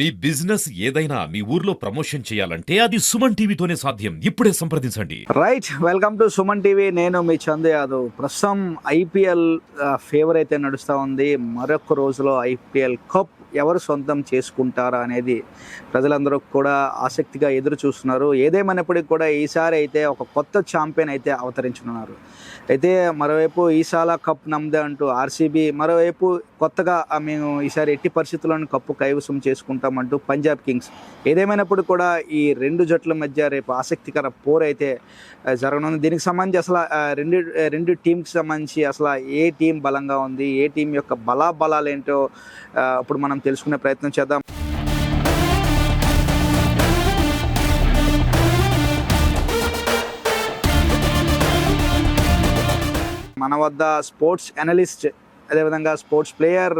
మీ business ఏదైనా మీ ఊర్లో promotion చేయాలంటే అది సుమన్ టీవీతోనే సాధ్యం. ఇప్పుడే సంప్రదించండి. Right welcome to Suman TV. నేను మీ చందు యాదవ్. ప్రస్తుతం ఐపీఎల్ ఫేవర్ అయితే నడుస్తూ ఉంది. మరొక రోజులో ఐపీఎల్ కప్ ఎవరు సొంతం చేసుకుంటారా అనేది ప్రజలందరూ కూడా ఆసక్తిగా ఎదురు చూస్తున్నారు. ఏదేమైనప్పటికీ కూడా ఈసారి అయితే ఒక కొత్త ఛాంపియన్ అయితే అవతరించనున్నారు. అయితే మరోవైపు ఈసాల కప్ నమ్దే అంటూ ఆర్సీబీ మరోవైపు కొత్తగా మేము ఈసారి ఎట్టి పరిస్థితుల్లోనూ కప్పు కైవసం చేసుకుంటామంటూ పంజాబ్ కింగ్స్. ఏదేమైనప్పుడు కూడా ఈ రెండు జట్ల మధ్య రేపు ఆసక్తికర పోర్ అయితే జరగనుంది. దీనికి సంబంధించి అసలు రెండు రెండు టీంకి సంబంధించి అసలు ఏ టీం బలంగా ఉంది? ఏ టీం యొక్క బలాబలాలు ఏంటో ఇప్పుడు మనం తెలుసుకునే ప్రయత్నం చేద్దాం. మన వద్ద స్పోర్ట్స్ అనలిస్ట్ అదేవిధంగా స్పోర్ట్స్ ప్లేయర్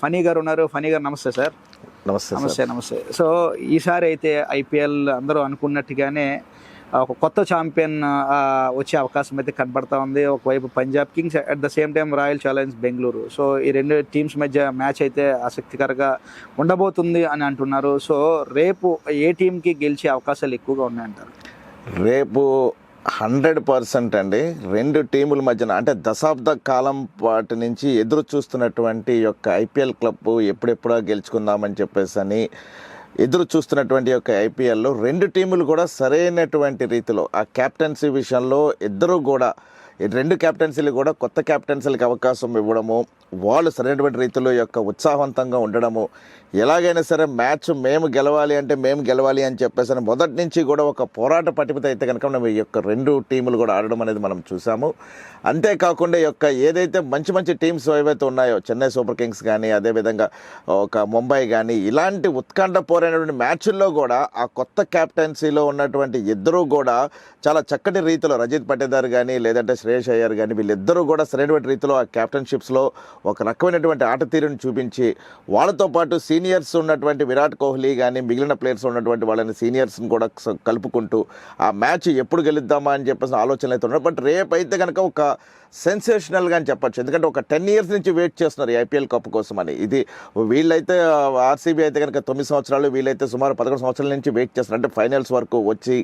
ఫనీ గారు ఉన్నారు. ఫనీ గారు నమస్తే సార్. నమస్తే నమస్తే నమస్తే. సో ఈసారి అయితే ఐపీఎల్ అందరూ అనుకున్నట్టుగానే ఒక కొత్త ఛాంపియన్ వచ్చే అవకాశం అయితే కనబడతా ఉంది. ఒకవైపు Punjab Kings at the same time Royal Challenge Bengaluru. So ఈ రెండు టీమ్స్ మధ్య మ్యాచ్ అయితే ఆసక్తికరంగా ఉండబోతుంది అని అంటున్నారు. సో రేపు ఏ టీంకి గెలిచే అవకాశాలు ఎక్కువగా ఉన్నాయంటారు? రేపు హండ్రెడ్ పర్సెంట్ అండి. రెండు టీముల మధ్యన అంటే దశాబ్ద కాలం పాటు నుంచి ఎదురు చూస్తున్నటువంటి యొక్క ఐపీఎల్ క్లబ్ ఎప్పుడెప్పుడో గెలుచుకుందామని చెప్పేసి అని ఎదురు చూస్తున్నటువంటి యొక్క ఐపీఎల్లో రెండు టీములు కూడా సరైనటువంటి రీతిలో ఆ క్యాప్టెన్సీ విషయంలో ఇద్దరు కూడా రెండు క్యాప్టెన్సీలు కూడా కొత్త క్యాప్టెన్సీలకు అవకాశం ఇవ్వడము వాళ్ళు సరైనటువంటి రీతిలో యొక్క ఉత్సాహవంతంగా ఉండడము ఎలాగైనా సరే మ్యాచ్ మేము గెలవాలి అంటే మేము గెలవాలి అని చెప్పేసి మొదటి నుంచి కూడా ఒక పోరాట పటిమత అయితే కనుక మనం ఈ యొక్క రెండు టీములు కూడా ఆడడం అనేది మనం చూసాము అంతేకాకుండా ఈ యొక్క ఏదైతే మంచి మంచి టీమ్స్ ఏవైతే ఉన్నాయో చెన్నై సూపర్ కింగ్స్ కానీ అదేవిధంగా ఒక ముంబై కానీ ఇలాంటి ఉత్కంఠపోరైనటువంటి మ్యాచ్ల్లో కూడా ఆ కొత్త క్యాప్టెన్సీలో ఉన్నటువంటి ఇద్దరూ కూడా చాలా చక్కటి రీతిలో రజిత్ పట్టేదారు కానీ లేదంటే శ్రేయస్ అయ్యర్ కానీ వీళ్ళిద్దరూ కూడా సరైనటువంటి రీతిలో ఆ క్యాప్టెన్షిప్స్లో ఒక రకమైనటువంటి ఆట తీరుని చూపించి వాళ్ళతో పాటు సీనియర్స్ ఉన్నటువంటి విరాట్ కోహ్లీ కానీ మిగిలిన ప్లేయర్స్ ఉన్నటువంటి వాళ్ళని సీనియర్స్ని కూడా కలుపుకుంటూ ఆ మ్యాచ్ ఎప్పుడు గెలుద్దామా అని చెప్పేసి ఆలోచనలు అయితే ఉన్నాయి. బట్ రేపు అయితే కనుక ఒక సెన్సేషనల్గా అని చెప్పొచ్చు. ఎందుకంటే ఒక టెన్ ఇయర్స్ నుంచి వెయిట్ చేస్తున్నారు ఐపీఎల్ కప్ కోసం అని ఇది వీళ్ళైతే ఆర్సీబీ అయితే కనుక తొమ్మిది సంవత్సరాలు వీళ్ళైతే సుమారు పదకొండు సంవత్సరాల నుంచి వెయిట్ చేస్తున్నారు. అంటే ఫైనల్స్ వరకు వచ్చి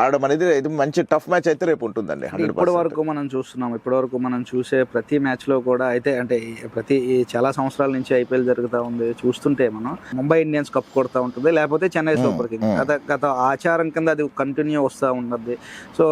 ఆడడం అనేది ఇది మంచి టఫ్ మ్యాచ్ అయితే రేపు ఉంటుందండి ఇప్పటి వరకు మనం చూస్తున్నాం. ఇప్పటి వరకు మనం చూసే ప్రతి మ్యాచ్లో కూడా అయితే అంటే ప్రతి చాలా సంవత్సరాల నుంచి ఐపీఎల్ జరుగుతూ ఉంది. చూస్తుంటే మనం ముంబై ఇండియన్స్ కప్ కొడతా ఉంటుంది. లేకపోతే చెన్నై సూపర్ మ్మ్. గత గత ఆచారం కింద అది కంటిన్యూ వస్తూ ఉన్నది. సో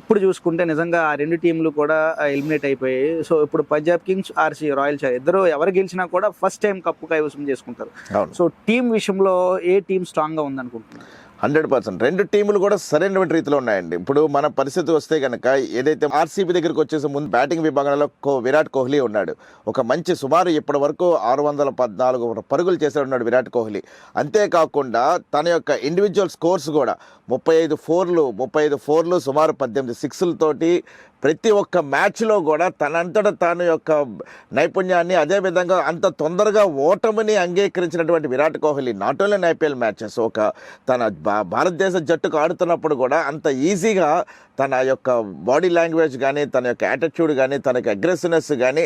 ఇప్పుడు చూసుకుంటే నిజంగా ఆ రెండు టీంలు కూడా ఎలిమినేట్ అయిపోయాయి. సో ఇప్పుడు Punjab Kings RC Royal Challenge ఇద్దరు ఎవరు గెలిచినా కూడా ఫస్ట్ టైం కప్పు కైవసం చేసుకుంటారు. సో టీం విషయంలో ఏ టీం స్ట్రాంగ్గా ఉందనుకుంటున్నారు? Hundred percent. రెండు టీములు కూడా సరైనటువంటి రీతిలో ఉన్నాయండి. ఇప్పుడు మన పరిస్థితి వస్తే కనుక ఏదైతే ఆర్సీబీ దగ్గరికి వచ్చేసి ముందు బ్యాటింగ్ విభాగంలో విరాట్ కోహ్లీ ఉన్నాడు. ఒక మంచి సుమారు ఇప్పటి వరకు ఆరు వందల పద్నాలుగు పరుగులు చేసి ఉన్నాడు విరాట్ కోహ్లీ. అంతేకాకుండా తన యొక్క ఇండివిజువల్ స్కోర్స్ కూడా ముప్పై ఐదు ఫోర్లు ముప్పై ఐదు ఫోర్లు సుమారు పద్దెనిమిది సిక్స్లతోటి ప్రతి ఒక్క మ్యాచ్లో కూడా తనంతట తాను యొక్క నైపుణ్యాన్ని అదేవిధంగా అంత తొందరగా ఓటమిని అంగీకరించినటువంటి Virat Kohli not only IPL matches ఒక తన భా- భారతదేశ జట్టుకు ఆడుతున్నప్పుడు కూడా అంత ఈజీగా తన యొక్క బాడీ లాంగ్వేజ్ కానీ తన యొక్క యాటిట్యూడ్ కానీ తన యొక్క అగ్రెసివ్నెస్ కానీ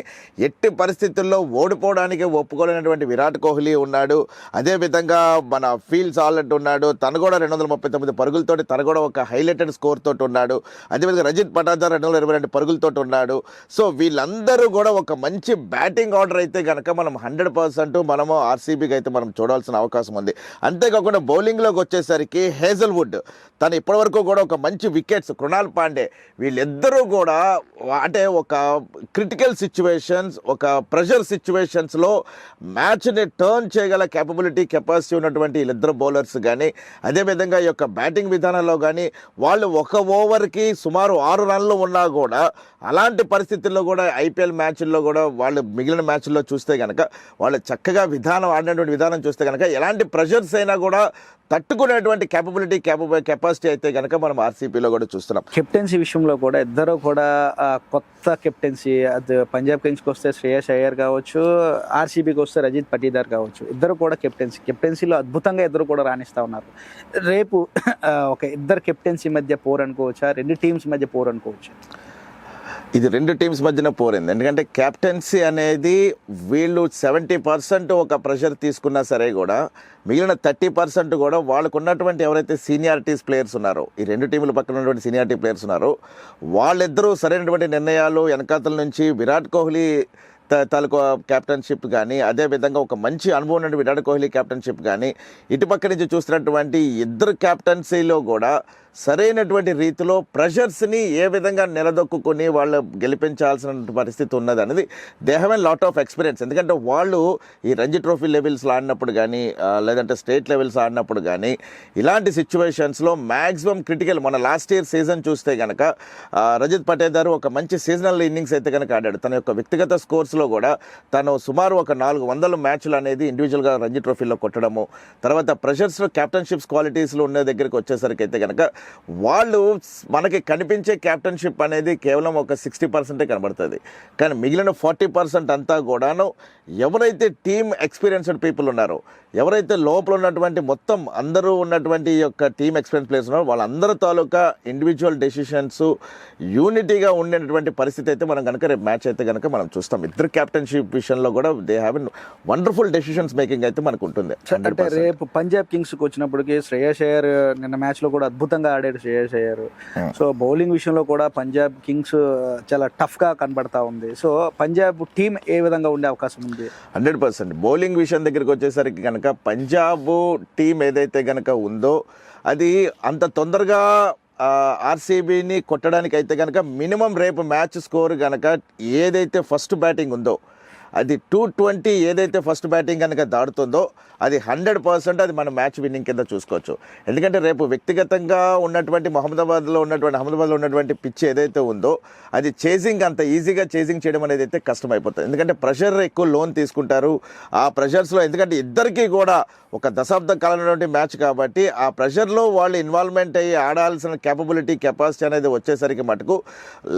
ఎట్టి పరిస్థితుల్లో ఓడిపోవడానికి ఒప్పుకోలేనటువంటి విరాట్ కోహ్లీ ఉన్నాడు. అదేవిధంగా మన ఫీల్డ్స్ ఆల్రెడ్ ఉన్నాడు. తను కూడా రెండు వందల ముప్పై తొమ్మిది పరుగులతోటి తను కూడా ఒక హైలైటెడ్ స్కోర్ తోటి ఉన్నాడు. అదేవిధంగా రజిత్ పటాదార్ రెండు వందల ఇరవై రెండు పరుగులతోటి ఉన్నాడు. సో వీళ్ళందరూ కూడా ఒక మంచి బ్యాటింగ్ ఆర్డర్ అయితే కనుక మనం హండ్రెడ్ పర్సెంట్ మనము ఆర్సీబీకి అయితే మనం చూడాల్సిన అవకాశం ఉంది. అంతేకాకుండా బౌలింగ్లోకి వచ్చేసరికి హేజల్వుడ్ తను ఇప్పటివరకు కూడా ఒక మంచి వికెట్స్ కృణాల్ పాండే వీళ్ళిద్దరూ కూడా అంటే ఒక క్రిటికల్ సిచ్యువేషన్స్ ఒక ప్రెషర్ సిచ్యువేషన్స్లో మ్యాచ్ని టర్న్ చేయగల కేపబిలిటీ కెపాసిటీ ఉన్నటువంటి వీళ్ళిద్దరు బౌలర్స్ కానీ అదేవిధంగా ఈ యొక్క బ్యాటింగ్ విధానంలో కానీ వాళ్ళు ఒక ఓవర్కి సుమారు ఆరు రన్లు ఉన్నా కూడా అలాంటి పరిస్థితుల్లో కూడా ఐపీఎల్ మ్యాచ్ల్లో కూడా వాళ్ళు మిగిలిన మ్యాచ్ల్లో చూస్తే కనుక వాళ్ళు చక్కగా విధానం ఆడినటువంటి విధానం చూస్తే కనుక ఎలాంటి ప్రెషర్స్ అయినా కూడా తట్టుకునేటువంటి కేపబిలిటీ కెపాసిటీ అయితే కనుక మనం ఆర్సీపీలో కూడా చూస్తున్నాం. కెప్టెన్సీ విషయంలో కూడా ఇద్దరు కూడా కొత్త కెప్టెన్సీ అది పంజాబ్ కింగ్స్కి వస్తే శ్రేయస్ అయ్యర్ కావచ్చు ఆర్సీబీకి వస్తే రజిత్ పటీదార్ కావచ్చు ఇద్దరు కూడా కెప్టెన్సీ కెప్టెన్సీలో అద్భుతంగా ఇద్దరు కూడా రాణిస్తూ ఉన్నారు. రేపు ఒక ఇద్దరు కెప్టెన్సీ మధ్య పోరు అనుకోవచ్చా? రెండు టీమ్స్ మధ్య పోరు అనుకోవచ్చు? ఇది రెండు టీమ్స్ మధ్యన పోరింది. ఎందుకంటే కెప్టెన్సీ అనేది వీళ్ళు సెవెంటీ పర్సెంట్ ఒక ప్రెషర్ తీసుకున్నా సరే కూడా మిగిలిన థర్టీ పర్సెంట్ కూడా వాళ్ళకు ఉన్నటువంటి ఎవరైతే సీనియారిటీస్ ప్లేయర్స్ ఉన్నారో ఈ రెండు టీముల పక్కన ఉన్నటువంటి సీనియారిటీ ప్లేయర్స్ ఉన్నారో వాళ్ళిద్దరూ సరైనటువంటి నిర్ణయాలు వెనకాతల నుంచి విరాట్ కోహ్లీ త- తాలూకు కెప్టెన్షిప్ కానీ అదేవిధంగా ఒక మంచి అనుభవం నుండి విరాట్ కోహ్లీ కెప్టెన్షిప్ కానీ ఇటుపక్క నుంచి చూసినటువంటి ఇద్దరు కెప్టెన్సీలో కూడా సరైనటువంటి రీతిలో ప్రెషర్స్ని ఏ విధంగా నిలదొక్కుని వాళ్ళు గెలిపించాల్సిన పరిస్థితి ఉన్నది అనేది they have an lot of experience ఎందుకంటే వాళ్ళు ఈ రంజీ ట్రోఫీ లెవెల్స్లో ఆడినప్పుడు కానీ లేదంటే స్టేట్ లెవెల్స్ ఆడినప్పుడు కానీ ఇలాంటి సిచ్యువేషన్స్లో మ్యాక్సిమం క్రిటికల్ మన లాస్ట్ ఇయర్ సీజన్ చూస్తే కనుక రజిత్ పటేదారు ఒక మంచి సీజనల్ ఇన్నింగ్స్ అయితే కనుక ఆడాడు. తన యొక్క వ్యక్తిగత స్కోర్స్లో కూడా తను సుమారు ఒక నాలుగు వందల మ్యాచ్లు అనేది ఇండివిజువల్గా రంజీ ట్రోఫీలో కొట్టడము తర్వాత ప్రెషర్స్లో క్యాప్టెన్షిప్స్ క్వాలిటీస్లో ఉన్న దగ్గరికి వచ్చేసరికి అయితే కనుక వాళ్ళు మనకి కనిపించే క్యాప్టెన్షిప్ అనేది కేవలం ఒక సిక్స్టీ పర్సెంటే కనబడుతుంది. కానీ మిగిలిన ఫార్టీ పర్సెంట్ అంతా కూడాను ఎవరైతే టీమ్ ఎక్స్పీరియన్స్డ్ పీపుల్ ఉన్నారో ఎవరైతే లోపల ఉన్నటువంటి మొత్తం అందరూ ఉన్నటువంటి ఈ యొక్క టీమ్ ఎక్స్పీరియన్స్ ప్లేయర్స్ ఉన్నారో వాళ్ళందరి తాలూకా ఇండివిజువల్ డెసిషన్స్ యూనిటీగా ఉండేటువంటి పరిస్థితి అయితే మనం కనుక రేపు మ్యాచ్ అయితే కనుక మనం చూస్తాం. ఇద్దరు క్యాప్టెన్షిప్ విషయంలో కూడా they have wonderful decisions making అయితే మనకు ఉంటుంది. అంటే రేపు పంజాబ్ కింగ్స్కి వచ్చినప్పటికి శ్రేయస్ అయ్యర్ నిన్న మ్యాచ్లో కూడా అద్భుతంగా ఆడాడు శ్రేయస్ అయ్యర్. సో బౌలింగ్ విషయంలో కూడా పంజాబ్ కింగ్స్ చాలా టఫ్గా కనబడతా ఉంది. సో పంజాబ్ టీం ఏ విధంగా ఉండే అవకాశం ఉంది? Hundred percent. బౌలింగ్ విషయం దగ్గరికి వచ్చేసరికి కనుక పంజాబ్ టీం ఏదైతే కనుక ఉందో అది అంత తొందరగా ఆర్సీబీని కొట్టడానికి అయితే కనుక మినిమం రేపు మ్యాచ్ స్కోర్ కనుక ఏదైతే ఫస్ట్ బ్యాటింగ్ ఉందో అది టూ ట్వంటీ ఏదైతే ఫస్ట్ బ్యాటింగ్ కనుక దాడుతుందో అది హండ్రెడ్ పర్సెంట్ అది మన మ్యాచ్ విన్నింగ్ కింద చూసుకోవచ్చు. ఎందుకంటే రేపు వ్యక్తిగతంగా ఉన్నటువంటి మహమ్మదాబాద్లో ఉన్నటువంటి అహ్మదాబాద్లో ఉన్నటువంటి పిచ్ ఏదైతే ఉందో అది చేసింగ్ అంత ఈజీగా చేసింగ్ చేయడం అనేది అయితే కష్టమైపోతుంది. ఎందుకంటే ప్రెషర్ ఎక్కువ లోన్ తీసుకుంటారు. ఆ ప్రెషర్స్లో ఎందుకంటే ఇద్దరికీ కూడా ఒక దశాబ్ద కాలంలో మ్యాచ్ కాబట్టి ఆ ప్రెషర్లో వాళ్ళు ఇన్వాల్వ్మెంట్ అయ్యి ఆడాల్సిన కేపబిలిటీ కెపాసిటీ అనేది వచ్చేసరికి మటుకు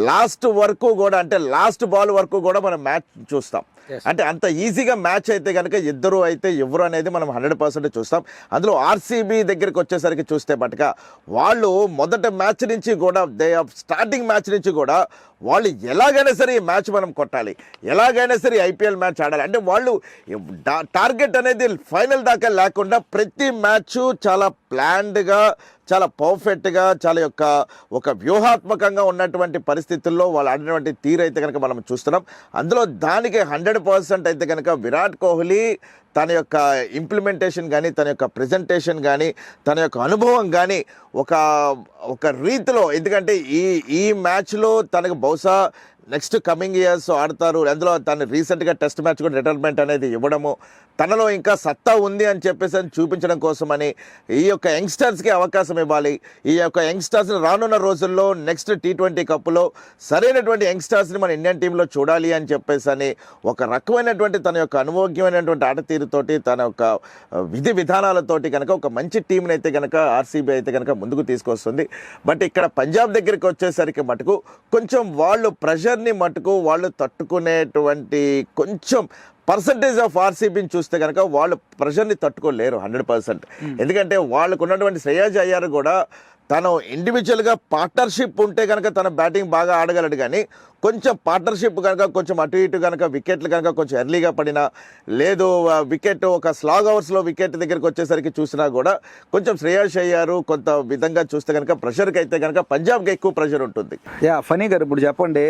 లాస్ట్ వరకు కూడా అంటే లాస్ట్ బాల్ వరకు కూడా మనం మ్యాచ్ చూస్తాం. అంటే అంత ఈజీగా మ్యాచ్ అయితే కనుక ఇద్దరు అయితే ఎవరు అనేది మనం హండ్రెడ్ పర్సెంట్ చూస్తాం. అందులో ఆర్సీబీ దగ్గరికి వచ్చేసరికి చూస్తే పట్టుక వాళ్ళు మొదటి మ్యాచ్ నుంచి కూడా దే స్టార్టింగ్ మ్యాచ్ నుంచి కూడా వాళ్ళు ఎలాగైనా సరే ఈ మ్యాచ్ మనం కొట్టాలి. ఎలాగైనా సరే ఐపీఎల్ మ్యాచ్ ఆడాలి. అంటే వాళ్ళు టార్గెట్ అనేది ఫైనల్ దాకా లేకుండా ప్రతి మ్యాచ్ చాలా ప్లాన్డ్గా చాలా పర్ఫెక్ట్గా చాలా యొక్క ఒక వ్యూహాత్మకంగా ఉన్నటువంటి పరిస్థితుల్లో వాళ్ళు ఆడినటువంటి తీరు అయితే కనుక మనం చూస్తున్నాం. అందులో దానికి హండ్రెడ్ పర్సెంట్ అయితే కనుక విరాట్ కోహ్లీ తన యొక్క ఇంప్లిమెంటేషన్ కానీ తన యొక్క ప్రజెంటేషన్ కానీ తన యొక్క అనుభవం కానీ ఒక ఒక రీతిలో ఎందుకంటే ఈ ఈ మ్యాచ్లో తనకు బహుశా నెక్స్ట్ కమింగ్ ఇయర్స్ ఆడతారు. అందులో తను రీసెంట్గా టెస్ట్ మ్యాచ్ కూడా రిటైర్మెంట్ అనేది ఇవ్వడము. తనలో ఇంకా సత్తా ఉంది అని చెప్పేసి అని చూపించడం కోసమని ఈ యొక్క యంగ్స్టర్స్కి అవకాశం ఇవ్వాలి. ఈ యొక్క యంగ్స్టర్స్ని రానున్న రోజుల్లో నెక్స్ట్ టీ ట్వంటీ కప్లో సరైనటువంటి యంగ్స్టర్స్ని మన ఇండియన్ టీంలో చూడాలి అని చెప్పేసి అని ఒక రకమైనటువంటి తన యొక్క అనువోగ్యమైనటువంటి ఆట తీరుతోటి తన యొక్క విధి విధానాలతోటి కనుక ఒక మంచి టీంని అయితే కనుక ఆర్సీబీ అయితే కనుక ముందుకు తీసుకొస్తుంది. బట్ ఇక్కడ పంజాబ్ దగ్గరికి వచ్చేసరికి మటుకు కొంచెం వాళ్ళు ప్రెషర్ ప్రెషర్ని మటుకు వాళ్ళు తట్టుకునేటువంటి కొంచెం పర్సంటేజ్ ఆఫ్ ఆర్సీబీని చూస్తే కనుక వాళ్ళు ప్రెషర్ని తట్టుకోలేరు హండ్రెడ్ పర్సెంట్ ఎందుకంటే వాళ్ళకు ఉన్నటువంటి శ్రేయాజ్ అయ్యారు కూడా తను ఇండివిజువల్గా పార్ట్నర్షిప్ ఉంటే కనుక తన బ్యాటింగ్ బాగా ఆడగలడు కానీ కొంచెం పార్ట్నర్షిప్ కనుక కొంచెం అటు ఇటు కనుక వికెట్లు కనుక కొంచెం ఎర్లీగా పడినా లేదు వికెట్ ఒక స్లాగ్ అవర్స్లో వికెట్ దగ్గరికి వచ్చేసరికి చూసినా కూడా కొంచెం శ్రేయాష్ అయ్యారు కొంత విధంగా చూస్తే కనుక ప్రెషర్కి అయితే కనుక పంజాబ్కి ఎక్కువ ప్రెషర్ ఉంటుంది. యా ఫనీ గారు ఇప్పుడు చెప్పండి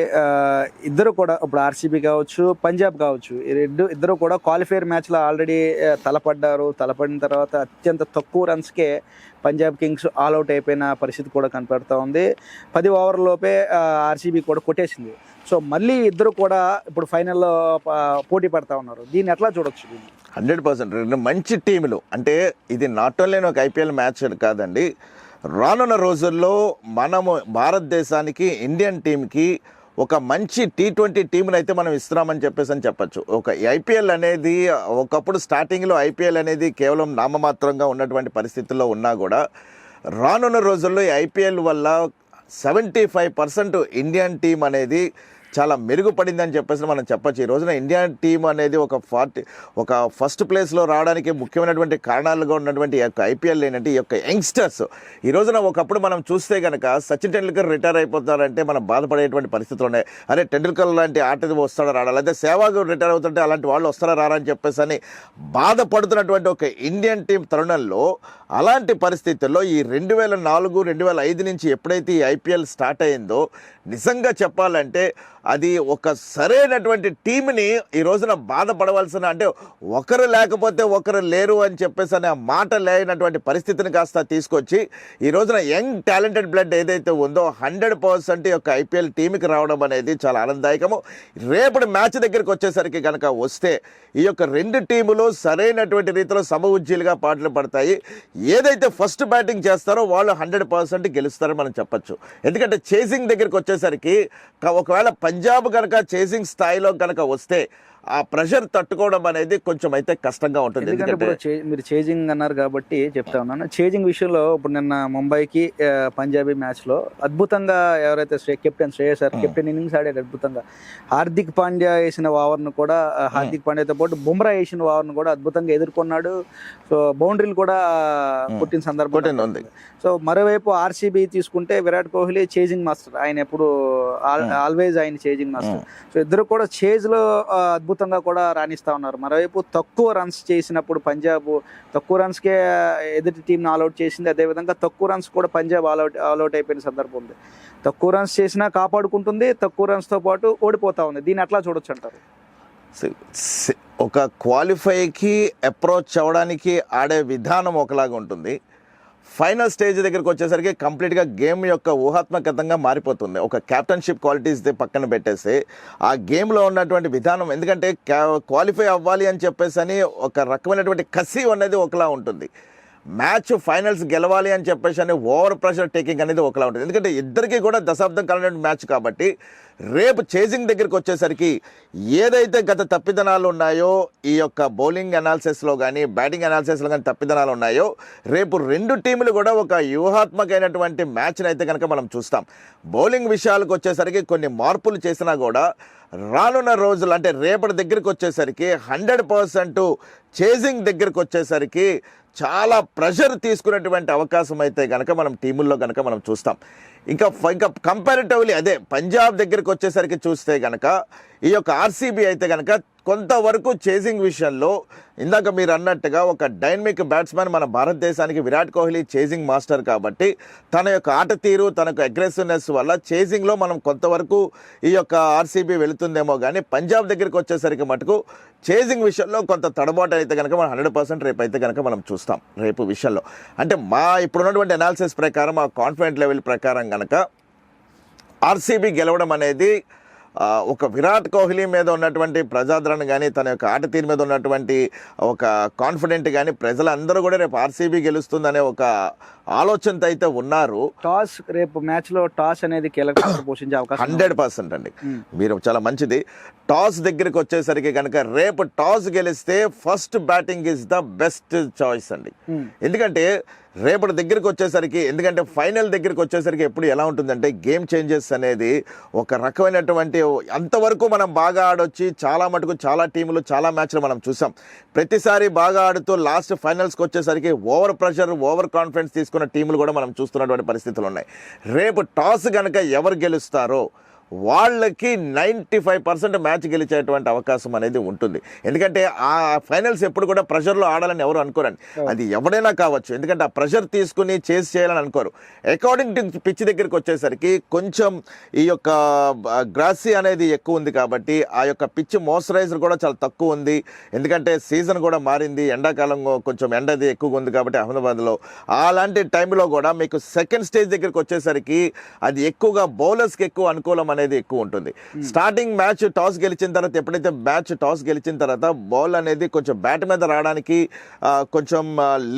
ఇద్దరు కూడా ఇప్పుడు ఆర్సీబీ కావచ్చు పంజాబ్ కావచ్చు ఈ రెండు ఇద్దరు కూడా క్వాలిఫైర్ మ్యాచ్లో ఆల్రెడీ తలపడ్డారు. తలపడిన తర్వాత అత్యంత తక్కువ రన్స్కే పంజాబ్ కింగ్స్ ఆల్అవుట్ అయిపోయిన పరిస్థితి కూడా కనపడుతూ ఉంది. పది ఓవర్లలోపే ఆర్సీబీ కూడా కొట్టేసింది. సో మళ్ళీ ఇద్దరు కూడా ఇప్పుడు ఫైనల్లో పోటీ పడతా ఉన్నారు. దీన్ని ఎట్లా చూడొచ్చు హండ్రెడ్ పర్సెంట్. రెండు మంచి టీములు. అంటే ఇది నాట్ ఓన్లీ ఒక ఐపీఎల్ మ్యాచ్ కాదండి. రానున్న రోజుల్లో మనము భారతదేశానికి ఇండియన్ టీంకి ఒక మంచి టీ ట్వంటీ టీంని అయితే మనం ఇస్తున్నామని చెప్పేసి అని చెప్పచ్చు. ఒక ఐపీఎల్ అనేది ఒకప్పుడు స్టార్టింగ్లో ఐపీఎల్ అనేది కేవలం నామమాత్రంగా ఉన్నటువంటి పరిస్థితుల్లో ఉన్నా కూడా రానున్న రోజుల్లో ఈ ఐపీఎల్ వల్ల seventy five percent Indian team అనేది చాలా మెరుగుపడిందని చెప్పేసి మనం చెప్పచ్చు. ఈ రోజున ఇండియా టీం అనేది ఒక ఫార్టీ ఒక ఫస్ట్ ప్లేస్లో రావడానికి ముఖ్యమైనటువంటి కారణాలుగా ఉన్నటువంటి ఈ యొక్క ఐపీఎల్ ఏంటంటే ఈ యొక్క యంగ్స్టర్స్. ఈ రోజున ఒకప్పుడు మనం చూస్తే కనుక సచిన్ టెండూల్కర్ రిటైర్ అయిపోతారంటే మనం బాధపడేటువంటి పరిస్థితులు ఉన్నాయి. అరే టెండూల్కర్ లాంటి ఆట వస్తాడా రాడా? లేదా సేవాగ్ రిటైర్ అవుతుంటే అలాంటి వాళ్ళు వస్తారా రారా అని చెప్పేసి అని బాధపడుతున్నటువంటి ఒక ఇండియన్ టీం తరుణంలో అలాంటి పరిస్థితుల్లో ఈ రెండు వేల నాలుగు రెండు వేల ఐదు నుంచి ఎప్పుడైతే ఈ ఐపీఎల్ స్టార్ట్ అయిందో నిజంగా చెప్పాలంటే అది ఒక సరైనటువంటి టీంని ఈ రోజున బాధపడవలసిన అంటే ఒకరు లేకపోతే ఒకరు లేరు అని చెప్పేసి అనే ఆ మాట లేనటువంటి పరిస్థితిని కాస్త తీసుకొచ్చి ఈ రోజున యంగ్ టాలెంటెడ్ బ్లడ్ ఏదైతే ఉందో హండ్రెడ్ పర్సెంట్ యొక్క ఐపీఎల్ టీంకి రావడం అనేది చాలా ఆనందదాయకము. రేపటి మ్యాచ్ దగ్గరికి వచ్చేసరికి కనుక వస్తే ఈ యొక్క రెండు టీములు సరైనటువంటి రీతిలో సమఉజ్జీలుగా పాటలు పడతాయి. ఏదైతే ఫస్ట్ బ్యాటింగ్ చేస్తారో వాళ్ళు హండ్రెడ్ పర్సెంట్ గెలుస్తారని మనం చెప్పొచ్చు. ఎందుకంటే చేసింగ్ దగ్గరికి వచ్చేసరికి ఒకవేళ పంజాబ్ కనుక చేసింగ్ స్థాయిలో కనుక వస్తే ఆ ప్రెషర్ తట్టుకోవడం అనేది కొంచెం అయితే కష్టంగా ఉంటుంది. ఎందుకంటే మీరు చేజింగ్ అన్నారు కాబట్టి చెప్తా ఉన్నాను. చేజింగ్ విషయంలో ఇప్పుడు నిన్న ముంబైకి పంజాబీ మ్యాచ్లో అద్భుతంగా ఎవరైతే శ్రే captain Shreyas sir captain innings ఆడాడు అద్భుతంగా. హార్దిక్ పాండ్యా వేసిన ఓవర్ను కూడా హార్దిక్ పాండ్యాతో పాటు బుమ్రా వేసిన ఓవర్ను కూడా అద్భుతంగా ఎదుర్కొన్నాడు. సో బౌండరీలు కూడా కొట్టిన సందర్భం ఉంది. సో మరోవైపు ఆర్సీబీ తీసుకుంటే విరాట్ కోహ్లీ చేజింగ్ మాస్టర్. ఆయన ఎప్పుడు ఆల్వేజ్ ఆయన చేజింగ్ మాస్టర్. సో ఇద్దరు కూడా చేజ్లో ఆ, అద్భుతంగా కూడా రాణిస్తా ఉన్నారు. మరోవైపు తక్కువ రన్స్ చేసినప్పుడు పంజాబ్ తక్కువ రన్స్కే ఎదుటి టీం ఆల్అవుట్ చేసింది. అదేవిధంగా తక్కువ రన్స్ కూడా పంజాబ్ ఆల్అౌట్ ఆల్అౌట్ అయిపోయిన సందర్భం ఉంది. తక్కువ రన్స్ చేసినా కాపాడుకుంటుంది తక్కువ రన్స్తో పాటు ఓడిపోతా ఉంది. దీన్ని ఎట్లా చూడొచ్చు అంటారు? సి- ఒక క్వాలిఫైకి అప్రోచ్ అవ్వడానికి ఆడే విధానం ఒకలాగా ఉంటుంది. ఫైనల్ స్టేజ్ దగ్గరికి వచ్చేసరికి కంప్లీట్గా గేమ్ యొక్క ఊహాత్మకతంగా మారిపోతుంది. ఒక క్యాప్టెన్షిప్ క్వాలిటీస్ పక్కన పెట్టేసి ఆ గేమ్లో ఉన్నటువంటి విధానం ఎందుకంటే క్వాలిఫై అవ్వాలి అని చెప్పేసి అని ఒక రకమైనటువంటి కసి అనేది ఒకలా ఉంటుంది. మ్యాచ్ ఫైనల్స్ గెలవాలి అని చెప్పేసి అని ఓవర్ ప్రెషర్ టేకింగ్ అనేది ఒకలా ఉంటుంది. ఎందుకంటే ఇద్దరికీ కూడా దశాబ్దం కాలం మ్యాచ్ కాబట్టి రేపు చేజింగ్ దగ్గరికి వచ్చేసరికి ఏదైతే గత తప్పిదనాలు ఉన్నాయో ఈ యొక్క బౌలింగ్ అనాలిసిస్లో కానీ బ్యాటింగ్ అనాలిసిస్లో కానీ తప్పిదనాలు ఉన్నాయో రేపు రెండు టీములు కూడా ఒక వ్యూహాత్మకమైనటువంటి మ్యాచ్ని అయితే కనుక మనం చూస్తాం. బౌలింగ్ విషయాలకు వచ్చేసరికి కొన్ని మార్పులు చేసినా కూడా రానున్న రోజులు అంటే రేపటి దగ్గరికి వచ్చేసరికి హండ్రెడ్ పర్సెంట్ చేజింగ్ దగ్గరికి వచ్చేసరికి చాలా ప్రెషర్ తీసుకునేటువంటి అవకాశం అయితే కనుక మనం టీముల్లో కనుక మనం చూస్తాం. ఇంకా ఇంకా కంపారిటివ్లీ అదే పంజాబ్ దగ్గరికి వచ్చేసరికి చూస్తే కనుక ఈ యొక్క ఆర్సీబీ అయితే కనుక కొంతవరకు చేసింగ్ విషయంలో ఇందాక మీరు అన్నట్టుగా ఒక డైనమిక్ బ్యాట్స్మెన్ మన భారతదేశానికి విరాట్ కోహ్లీ చేసింగ్ మాస్టర్ కాబట్టి తన యొక్క ఆట తీరు తనకు అగ్రెసివ్నెస్ వల్ల చేసింగ్లో మనం కొంతవరకు ఈ యొక్క ఆర్సీబీ వెళుతుందేమో కానీ పంజాబ్ దగ్గరికి వచ్చేసరికి మటుకు చేసింగ్ విషయంలో కొంత తడబాటు అయితే కనుక మనం హండ్రెడ్ పర్సెంట్ రేపు అయితే కనుక మనం చూస్తాం రేపు విషయంలో. అంటే మా ఇప్పుడున్నటువంటి అనాలిసిస్ ప్రకారం ఆ కాన్ఫిడెంట్ లెవెల్ ప్రకారం కనుక ఆర్సీబీ గెలవడం అనేది ఒక విరాట్ కోహ్లీ మీద ఉన్నటువంటి ప్రజాదరణ కానీ తన యొక్క ఆట తీరు మీద ఉన్నటువంటి ఒక కాన్ఫిడెంట్ కానీ ప్రజలందరూ కూడా రేపు ఆర్సీబీ గెలుస్తుందనే ఒక ఆలోచనతో అయితే ఉన్నారు టాస్ రేపు మ్యాచ్లో టాస్ అనేది కీలక పాత్ర పోషించే అవకాశం. హండ్రెడ్ పర్సెంట్ అండి. మీరు చాలా మంచిది టాస్ దగ్గరికి వచ్చేసరికి కనుక రేపు టాస్ గెలిస్తే first batting is the best choice అండి. ఎందుకంటే రేపటి దగ్గరికి వచ్చేసరికి ఎందుకంటే ఫైనల్ దగ్గరికి వచ్చేసరికి ఎప్పుడు ఎలా ఉంటుందంటే గేమ్ చేంజెస్ అనేది ఒక రకమైనటువంటి అంతవరకు మనం బాగా ఆడొచ్చి చాలా మటుకు చాలా టీములు చాలా మ్యాచ్లు మనం చూసాం ప్రతిసారి బాగా ఆడుతూ లాస్ట్ ఫైనల్స్కి వచ్చేసరికి ఓవర్ ప్రెషర్ ఓవర్ కాన్ఫిడెన్స్ తీసుకున్న టీములు కూడా మనం చూస్తున్నటువంటి పరిస్థితులు ఉన్నాయి. రేపు టాస్ కనుక ఎవరు గెలుస్తారో వాళ్ళకి నైంటీ ఫైవ్ పర్సెంట్ మ్యాచ్ గెలిచేటువంటి అవకాశం అనేది ఉంటుంది. ఎందుకంటే ఆ ఫైనల్స్ ఎప్పుడు కూడా ప్రెషర్లో ఆడాలని ఎవరు అనుకోరండి. అది ఎవడైనా కావచ్చు. ఎందుకంటే ఆ ప్రెషర్ తీసుకుని చేసి చేయాలని అనుకోరు. అకార్డింగ్ టు పిచ్ దగ్గరికి వచ్చేసరికి కొంచెం ఈ యొక్క గ్రాసీ అనేది ఎక్కువ ఉంది కాబట్టి ఆ యొక్క పిచ్ మోయిశ్చరైజర్ కూడా చాలా తక్కువ ఉంది. ఎందుకంటే సీజన్ కూడా మారింది. ఎండాకాలం కొంచెం ఎండది ఎక్కువగా ఉంది కాబట్టి అహ్మదాబాద్లో. అలాంటి టైంలో కూడా మీకు సెకండ్ స్టేజ్ దగ్గరికి వచ్చేసరికి అది ఎక్కువగా బౌలర్స్కి ఎక్కువ అనుకూలం అనేది ఎక్కువ ఉంటుంది. స్టార్టింగ్ మ్యాచ్ టాస్ గెలిచిన తర్వాత ఎప్పుడైతే మ్యాచ్ టాస్ గెలిచిన తర్వాత బాల్ అనేది కొంచెం బ్యాట్ మీద రావడానికి కొంచెం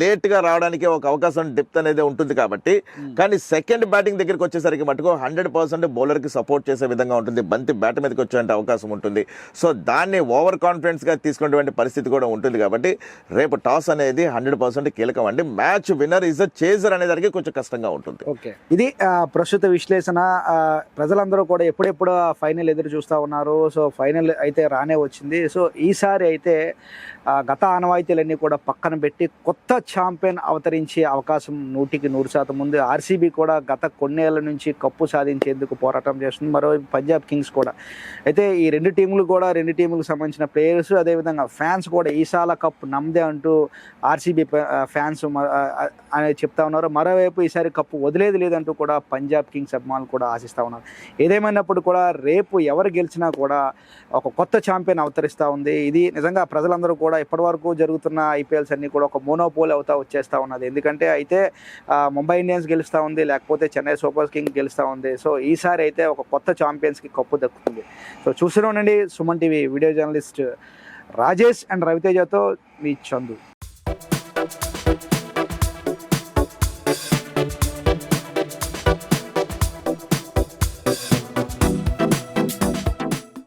లేట్గా రావడానికి ఒక అవకాశం డెప్త్ అనేది ఉంటుంది కాబట్టి కానీ సెకండ్ బ్యాటింగ్ దగ్గరికి వచ్చేసరికి మటుకు హండ్రెడ్ పర్సెంట్ బౌలర్కి సపోర్ట్ చేసే విధంగా ఉంటుంది. బంతి బ్యాట్ మీదకి వచ్చే అవకాశం ఉంటుంది. సో దాన్ని ఓవర్ కాన్ఫిడెన్స్గా తీసుకునేటువంటి పరిస్థితి కూడా ఉంటుంది కాబట్టి రేపు టాస్ అనేది హండ్రెడ్ పర్సెంట్ కీలకం అండి. Match winner is a chaser అనేదానికి కొంచెం కష్టంగా ఉంటుంది. ఓకే. ఇది ప్రస్తుత విశ్లేషణ ప్రజలందరూ కూడా ఎప్పుడెప్పుడు ఫైనల్ ఎదురు చూస్తూ ఉన్నారు. సో ఫైనల్ అయితే రానే వచ్చింది. సో ఈసారి అయితే గత ఆనవాయితీలన్నీ కూడా పక్కన పెట్టి కొత్త ఛాంపియన్ అవతరించే అవకాశం నూటికి నూరు శాతం ఉంది. ఆర్సీబీ కూడా గత కొన్నేళ్ళ నుంచి కప్పు సాధించేందుకు పోరాటం చేస్తుంది. మరో పంజాబ్ కింగ్స్ కూడా. అయితే ఈ రెండు టీములు కూడా రెండు టీములకు సంబంధించిన ప్లేయర్స్. అదేవిధంగా ఫ్యాన్స్ కూడా ఈసాల కప్ నమ్మదే అంటూ ఆర్సీబీ ఫ్యాన్స్ అనేది చెప్తా ఉన్నారు. మరోవైపు ఈసారి కప్పు వదిలేది లేదంటూ కూడా పంజాబ్ కింగ్స్ అభిమానులు కూడా ఆశిస్తూ ఉన్నారు. ఏదేమైనప్పుడు కూడా రేపు ఎవరు గెలిచినా కూడా ఒక కొత్త ఛాంపియన్ అవతరిస్తూ ఉంది. ఇది నిజంగా ప్రజలందరూ కూడా ఇప్పటివరకు జరుగుతున్న ఐపీఎల్స్ అన్ని కూడా ఒక మోనోపోల్ అవుతా వచ్చేస్తూ ఉన్నది. ఎందుకంటే అయితే ముంబై ఇండియన్స్ గెలుస్తూ ఉంది లేకపోతే చెన్నై సూపర్ కింగ్ గెలుస్తూ ఉంది. సో ఈసారి అయితే ఒక కొత్త ఛాంపియన్స్కి కప్పు దక్కుతుంది. సో చూస్తూనే ఉండండి Suman TV video journalist Rajesh and రవితేజతో మీ చందు.